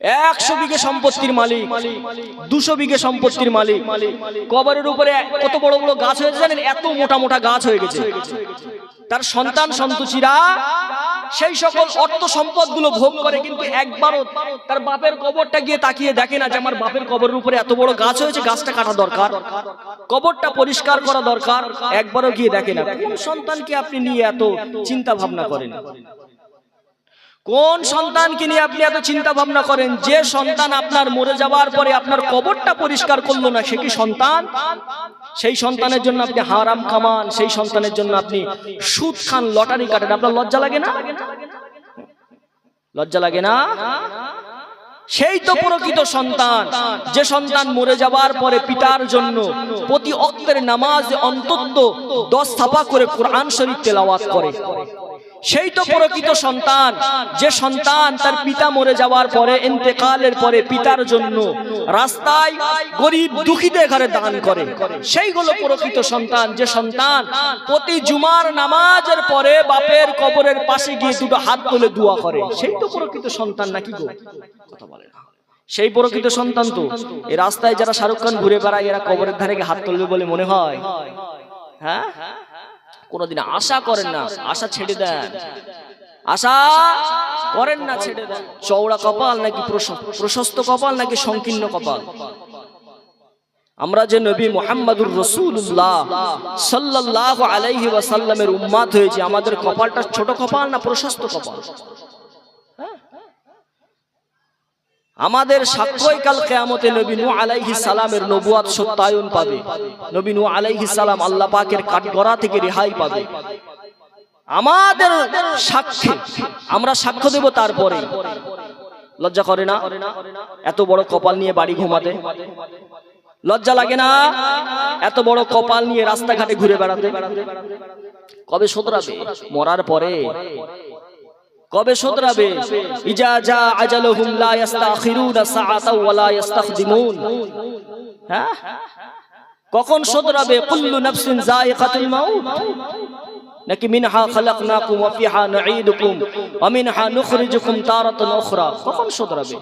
একশো বিঘে সম্পত্তির মালিক, দুশো বিঘে সম্পত্তির মালিক। কবরের উপরে কত বড় বড় গাছ হয়েছে জানেন? এত মোটা মোটা গাছ হয়ে গেছে। তার সন্তান সন্তোষীরা সেই সকল অর্থ সম্পদগুলো ভোগ করে, কিন্তু একবারও তার বাপের কবরটা গিয়ে তাকিয়ে দেখে না যে আমার বাপের কবরের উপরে এত বড় গাছ হয়েছে, গাছটা কাটা দরকার। কবরটা পরিষ্কার করা দরকার, একবারও গিয়ে দেখে না। কোন সন্তানকে আপনি নিয়ে এত চিন্তা ভাবনা করেন? কোন সন্তানকে নিয়ে আপনি এত চিন্তা ভাবনা করেন? যে সন্তান আপনার মরে যাওয়ার পরে আপনার কবরটা পরিষ্কার করল না, সে কি সন্তান? সেই সন্তানের জন্য আপনি হারাম খামান সেই সন্তানের জন্য আপনি সুদ খান, লটারি কাটেন। আপনার লজ্জা লাগে না? লজ্জা লাগে না? সেই তো প্রকৃত সন্তান, যে সন্তান মরে যাবার পরে পিতার জন্য প্রতি অক্তের নামাজ অন্তত দশ থাপা করে কোরআন শরীফ তেলাওয়াত করে। সেই তো প্রকৃত সন্তান। যে সন্তান তার পিতা মরে যাওয়ার পরে ইন্তেকালের পরে পিতার জন্য রাস্তায় গরিব দুঃখীদের ঘরে দান করে। সেইগুলো প্রকৃত সন্তান। যে সন্তান। প্রতি জুমার নামাজের পরে বাপের কবরের পাশে গিয়ে দুটো হাত তুলে দোয়া করে। সেই তো প্রকৃত সন্তান নাকি গো? কথা বলে না। সেই প্রকৃত সন্তান তো। এই রাস্তায় যারা শাহরুখ খান ঘুরে বেড়ায় এরা কবরের ধারে গিয়ে হাত তুলবে বলে মনে হয়? হ্যাঁ? কোনোদিন আশা করেন না। আশা ছেড়ে দেন। আশা করেন না ছেড়ে দেন। চওড়া কপাল নাকি প্রশস্ত কপাল নাকি সংকীর্ণ কপাল? আমরা যে নবী মোহাম্মদুর রসুল্লাহ সাল্লাহ আলাইহি ওয়াসাল্লামের উম্মাদ হয়েছে আমাদের কপালটা ছোট কপাল না প্রশস্ত কপাল হ্যাঁ? আমাদের সাক্ষ্যই কাল কেয়ামতে নবী নূহ আলাইহিস সালামের নবুয়াত সত্যায়ন পাবে। নবী নূহ আলাইহিস সালাম আল্লাহ পাকের কাঠগড়া থেকে রেহাই পাবে। আমাদের সাক্ষ্যে আমরা সাক্ষ্য দেব তারপরে। লজ্জা করে না? এত বড় কপাল নিয়ে বাড়ি ঘুমাতে? লজ্জা লাগে না? এত বড় কপাল নিয়ে রাস্তাঘাটে ঘুরে বেড়াতে? কবে শোধরাবে? মরার পরে। কবে শোধরাবে? ইজা যা আজালুহুম সাআতা ইস্তাখদিমুন হ্যাঁ? কখন শোধরাবে? কুল্লু নাফসিন যায়িকাতুল মাউত। নাকি মিনহা খালাকনাকুম ওয়া ফিহা নুঈদুকুম ওয়া মিনহা নুখরিজুকুম তারাতান উখরা। কখন শোধরাবে?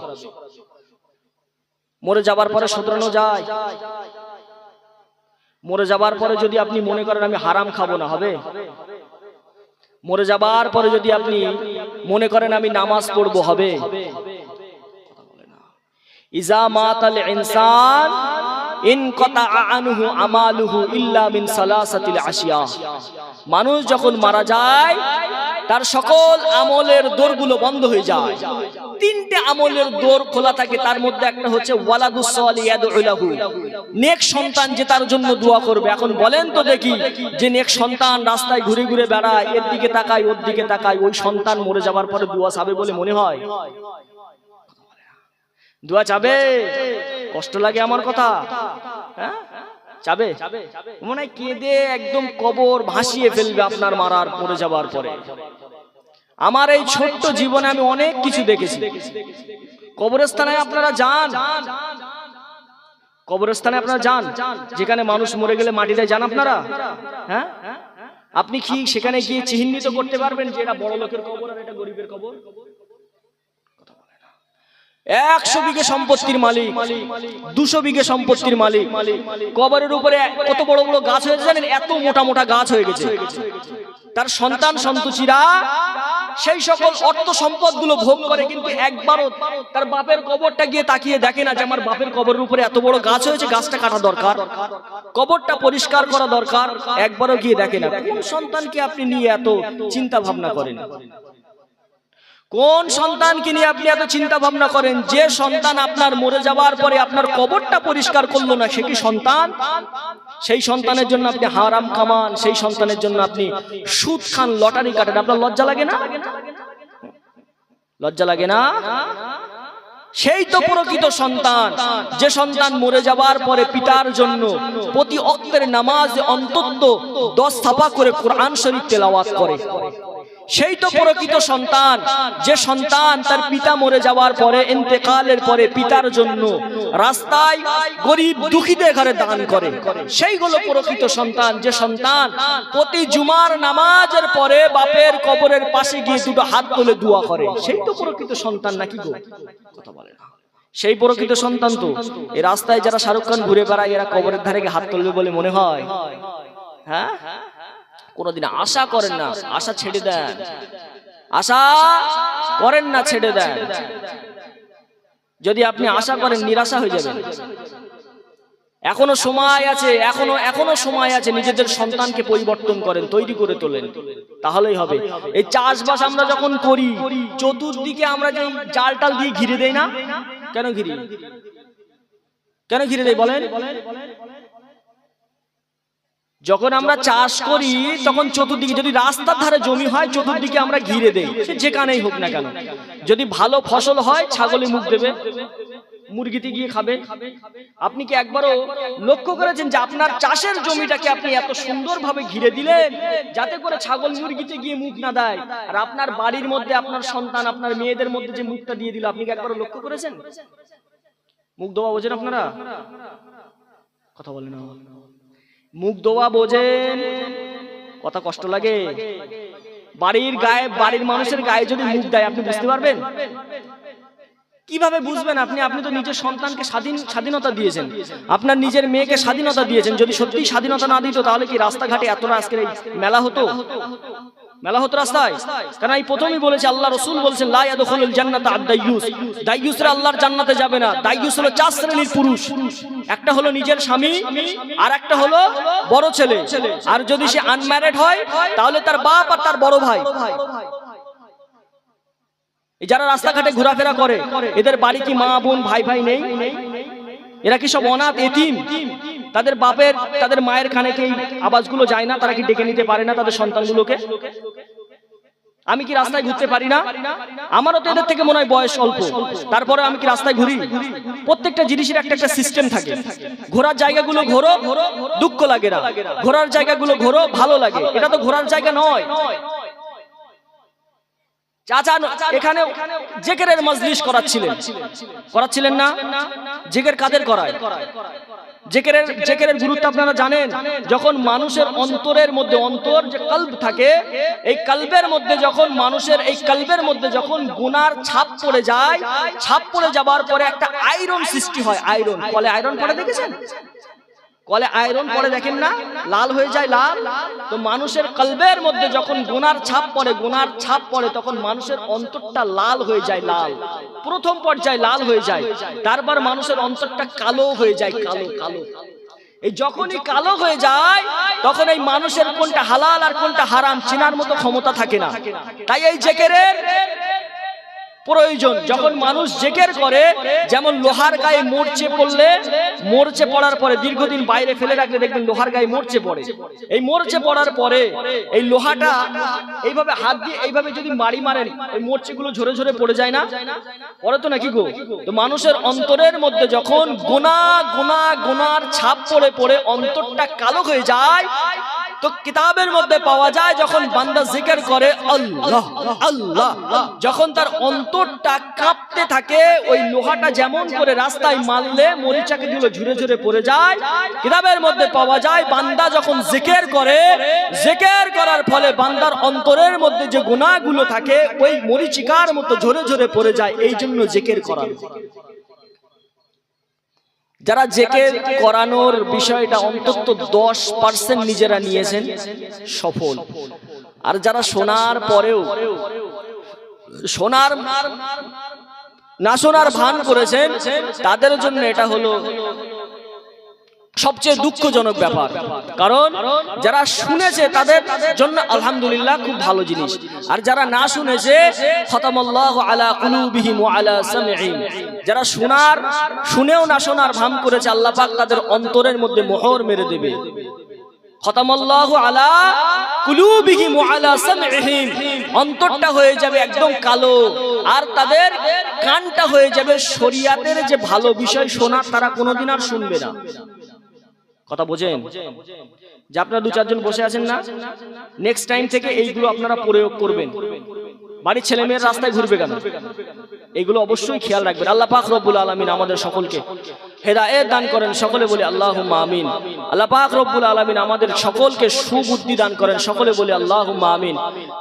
মরে যাবার পরে শোধরানো যায়। মরে যাবার পরে যদি আপনি মনে করেন আমি হারাম খাব না, হবে? মরে যাবার পরে যদি আপনি মনে করেন আমি নামাজ পড়ব হবে? ইজা মাতাল ইনসান মিন মানুষ যখন মারা যায়, তার সকল আমলের দোরগুলো বন্ধ হয়ে যায়। তিনটে আমলের দোর খোলা থাকে, তার মধ্যে একটা হচ্ছে নেক সন্তান যে তার জন্য দোয়া করবে। এখন বলেন তো দেখি, যে নেক সন্তান রাস্তায় ঘুরে ঘুরে বেড়ায়, এর দিকে তাকায়, ওর দিকে তাকায়, ওই সন্তান মরে যাবার পরে দোয়া চাবে বলে মনে হয়? দোয়া চাবে? কষ্ট লাগে আমার কথা? হ্যাঁ? চাবে মনে হয় কেঁদে একদম কবর ভাসিয়ে ফেলবে আপনার মারার পড়ে যাবার পরে। আমার এই ছোট্ট জীবনে আমি অনেক কিছু দেখেছি। কবরস্থানে আপনারা যান। কবরস্থানে আপনারা যান। যেখানে মানুষ মরে গেলে মাটি দেয় যান আপনারা। হ্যাঁ? আপনি কি সেখানে গিয়ে চিহ্নিত করতে পারবেন যে এটা বড় লোকের কবর আর এটা গরিবের কবর? একশো বিঘে সম্পত্তির মালিক, দুশো বিঘে সম্পত্তির মালিক। কবরের উপরে কত বড় বড় গাছ হয়েছে জানেন? এত মোটা মোটা গাছ হয়ে গেছে। তার সন্তান সন্তোষীরা সেই সকল অর্থ সম্পদগুলো ভোগ করে, কিন্তু একবারও তার বাপের কবরটা গিয়ে তাকিয়ে দেখে না যে আমার বাপের কবরের উপরে এত বড় গাছ হয়েছে, গাছটা কাটা দরকার। কবরটা পরিষ্কার করা দরকার, একবারও গিয়ে দেখে না। কোন সন্তানকে আপনি নিয়ে এত চিন্তা ভাবনা করেন? কোন সন্তানকে নিয়ে আপনি এত চিন্তা ভাবনা করেন? যে সন্তান আপনার মরে যাওয়ার পরে আপনার কবরটা পরিষ্কার করল না, সে কি সন্তান? সেই সন্তানের জন্য আপনি হারাম খামান সেই সন্তানের জন্য আপনি সুদ খান, লটারি কাটেন। আপনার লজ্জা লাগে না? লজ্জা লাগে না? সেই তো প্রকৃত সন্তান। যে সন্তান মরে যাওয়ার পরে পিতার জন্য প্রতি অক্তের নামাজ অন্তত দশ থাপা করে কোরআন শরীফ তেলাওয়াত করে। সেই তো প্রকৃত সন্তান। যে সন্তান তার পিতা মরে যাওয়ার পরে ইন্তেকালের পরে পিতার জন্য রাস্তায় গরিব দুঃখীদের ঘরে দান করে। সেইগুলো প্রকৃত সন্তান। যে সন্তান। প্রতি জুমার নামাজের পরে বাপের কবরের পাশে গিয়ে দুটো হাত তুলে দোয়া করে। সেই তো প্রকৃত সন্তান নাকি গো? কথা বলে না। সেই প্রকৃত সন্তান তো। এই রাস্তায় যারা শাহরুখ খান ঘুরে বেড়ায় এরা কবরের ধারে গিয়ে হাত তুলবে বলে মনে হয়। হ্যাঁ? হ্যাঁ? কোনোদিন আশা করেন না। আশা ছেড়ে দেন। আশা করেন না ছেড়ে দেন। যদি আপনি আশা করেন নিরাশা হয়ে যাবেন। এখনও সময় আছে এখনও এখনও সময় আছে নিজেদের সন্তানকে পরিবর্তন করেন তৈরি করে তোলেন। তাহলেই হবে। এই চাষবাস আমরা যখন করি চতুর্দিকে আমরা যে জাল টাল দিয়ে ঘিরে দেই না? কেন ঘিরি কেন ঘিরে দেই বলেন? যখন আমরা চাষ করি তখন চতুর্দিকে যদি রাস্তার ধারে জমি হয় চতুর্দিকে আমরা ঘিরে দেই। সে যেখানেই হোক না কেন। যদি ভালো ফসল হয় ছাগলে মুখ দেবে। মুরগিতে গিয়ে খাবে। আপনি কি একবারও লক্ষ্য করেছেন যে আপনার চাষের জমিটাকে আপনি এত সুন্দরভাবে ঘিরে দিলেন যাতে করে ছাগল মুরগিতে গিয়ে মুখ না দেয়। আর আপনার বাড়ির মধ্যে আপনার সন্তান আপনার মেয়েদের মধ্যে যে মুখটা দিয়ে দিল আপনি কি একবারও লক্ষ্য করেছেন? মুখ দেওয়া বোঝেন আপনারা? কথা বলেন না। মুখ দোয়া বোঝেন। কথা কষ্ট লাগে। বাড়ির গায়ে, বাড়ির মানুষের গায়ে যদি মুখ দেয়, আপনি বুঝতে পারবেন? কীভাবে বুঝবেন আপনি? আপনি তো নিজের সন্তানকে স্বাধীন, স্বাধীনতা দিয়েছেন। আপনার নিজের মেয়েকে স্বাধীনতা দিয়েছেন। যদি সত্যি স্বাধীনতা না দিত, তাহলে কি রাস্তাঘাটে এতটা আজকের এই মেলা হতো? মেলা হতো রাস্তায়। কারণ এই প্রথমেই বলেছে আল্লাহ রসুল বলছেন, লা ইয়াদখুলুল জান্নাতা আদ-দাইয়ুস দাইয়ুসরা আল্লাহর জান্নাতে যাবে না। দাইয়ুস হলো চার শ্রেণির পুরুষ। একটা হলো নিজের স্বামী, আর একটা হলো বড় ছেলে। আর যদি সে আনম্যারিড হয়, তাহলে তার বাপ আর তার বড় ভাই। যারা রাস্তাঘাটে ঘোরাফেরা করে, এদের বাড়ি কি মা, বোন, ভাই ভাই নেই? এরা কি সব অনাথ, এতিম? তাদের বাপের, তাদের মায়ের কানে কি আওয়াজগুলো যায় না? তারা কি ডেকে নিতে পারে না তাদের সন্তানগুলোকে? আমি কি রাস্তায় ঘুরতে পারি না? আমারও তো এদের থেকে মনে হয় বয়স অল্প। তারপরে আমি কি রাস্তায় ঘুরি? প্রত্যেকটা জিনিসের একটা একটা সিস্টেম থাকে। ঘোরার জায়গাগুলো ঘোরো, দুঃখ লাগে না। ঘোরার জায়গাগুলো ঘোরো, ভালো লাগে। এটা তো ঘোরার জায়গা নয়। এখানে করাচ্ছিলেন। করাচ্ছিলেন না? জেকের কাদের করায়? জেকেরের জেকেরের গুরুত্ব আপনারা জানেন, যখন মানুষের অন্তরের মধ্যে অন্তর যে কল্ব থাকে, এই কল্বের মধ্যে যখন মানুষের এই কল্বের মধ্যে যখন গুনার ছাপ পড়ে যায়, ছাপ পড়ে যাবার পরে একটা আয়রন সৃষ্টি হয়, আয়রন। কলে আয়রন পড়ে দেখেছেন? কলে আয়রন পরে দেখেন না? লাল হয়ে যায় লাল। তো মানুষের কলবের মধ্যে যখন গুনার ছাপ পড়ে, গুনার ছাপ পড়ে, তখন মানুষের অন্তরটা লাল হয়ে যায় লাল। প্রথম পর্যায়ে লাল হয়ে যায়, তারপর মানুষের অন্তরটা কালো হয়ে যায়, কালো কালো। এই যখনই কালো হয়ে যায়, তখন এই মানুষের কোনটা হালাল আর কোনটা হারাম, চেনার মতো ক্ষমতা থাকে না। তাই এই জেকেরের প্রয়োজন। যখন মানুষ জেকের করে, যেমন লোহার গায়ে মরচে পড়লে, মরচে পড়ার পরে দীর্ঘদিন বাইরে ফেলে রাখলে দেখবেন লোহার গায়ে মরচে পড়ে। এই মরচে পড়ার পরে এই লোহাটা এইভাবে হাত দিয়ে এইভাবে যদি মারি মারেন, এই মরচে গুলো ঝরে ঝরে পড়ে যায় না? পড়ে তো নাকি গো? তো মানুষের অন্তরের মধ্যে যখন গোনা গোনা গোনার ছাপ পড়ে পড়ে, অন্তরটা কালো হয়ে যায় তো কিতাবের মধ্যে পাওয়া যায় যখন বান্দা জিকির করে আল্লাহ আল্লাহ, যখন তার অন্তরটা কাঁপতে থাকে, ওই লোহাটা যেমন করে রাস্তায় মারলে মরিচাকে দিল ঝুরে ঝুরে পড়ে যায়। কিতাবের মধ্যে পাওয়া যায় বান্দা যখন জিকির করে, জিকির করার ফলে বান্দার অন্তরের মধ্যে যে গুনাহগুলো থাকে, ওই মরিচিকার মতো ঝরে ঝরে পড়ে যায়। এই জন্য জিকির করার যারা জেকে করানোর বিষয়টা অন্তত দশ পার্সেন্ট নিজেরা নিয়েছেন সফল। আর যারা শোনার পরেও শোনার না শোনার ভান করেছেন তাদের জন্য এটা হলো সবচেয়ে দুঃখজনক ব্যাপার। কারণ যারা শুনেছে তাদের জন্য আলহামদুলিল্লাহ খুব ভালো জিনিস। আর যারা না শুনেছে খতামাল্লাহ আলা কুলুবিহিম আলা সামঈহিম যারা শোনার শুনেও না শোনার ভান করেছে আল্লাহ পাক তাদের অন্তরের মধ্যে মোহর মেরে দেবে। খতামাল্লাহু আলা কুলুবিহিম আলা অন্তরটা হয়ে যাবে একদম কালো। আর তাদের কানটা হয়ে যাবে শরিয়াতের যে ভালো বিষয় শোনার তারা কোনোদিন আর শুনবে না। কথা বোঝেন? যে আপনারা দু চারজন বসে আছেন না নেক্সট টাইম থেকে এইগুলো আপনারা প্রয়োগ করবেন। বাড়ির ছেলে মেয়ের রাস্তায় ঘুরবে কেন? এগুলো অবশ্যই খেয়াল রাখবেন। আল্লাহ পাক রব্বুল আলমিন আমাদের সকলকে হেদায়েত দান করেন, সকলে বলে আল্লাহ আমিন। আল্লাহ পাক রব্বুল আলমিন আমাদের সকলকে সুবুদ্ধি দান করেন, সকলে বলে আল্লাহ আমিন।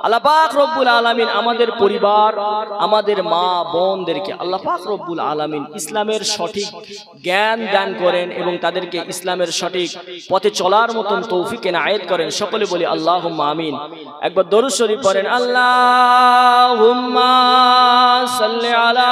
আল্লাহ পাক রব্বুল আলমিন আমাদের পরিবার, আমাদের মা, বোনদেরকে আল্লাহ পাক রব্বুল আলমিন ইসলামের সঠিক জ্ঞান দান করেন এবং তাদেরকে ইসলামের সঠিক পথে চলার মতন তৌফিক আয়েত করেন, সকলে বলি আল্লাহ আমিন। একবার দরুদ শরীফ পড়েন আল্লাহ সাল্লি আলা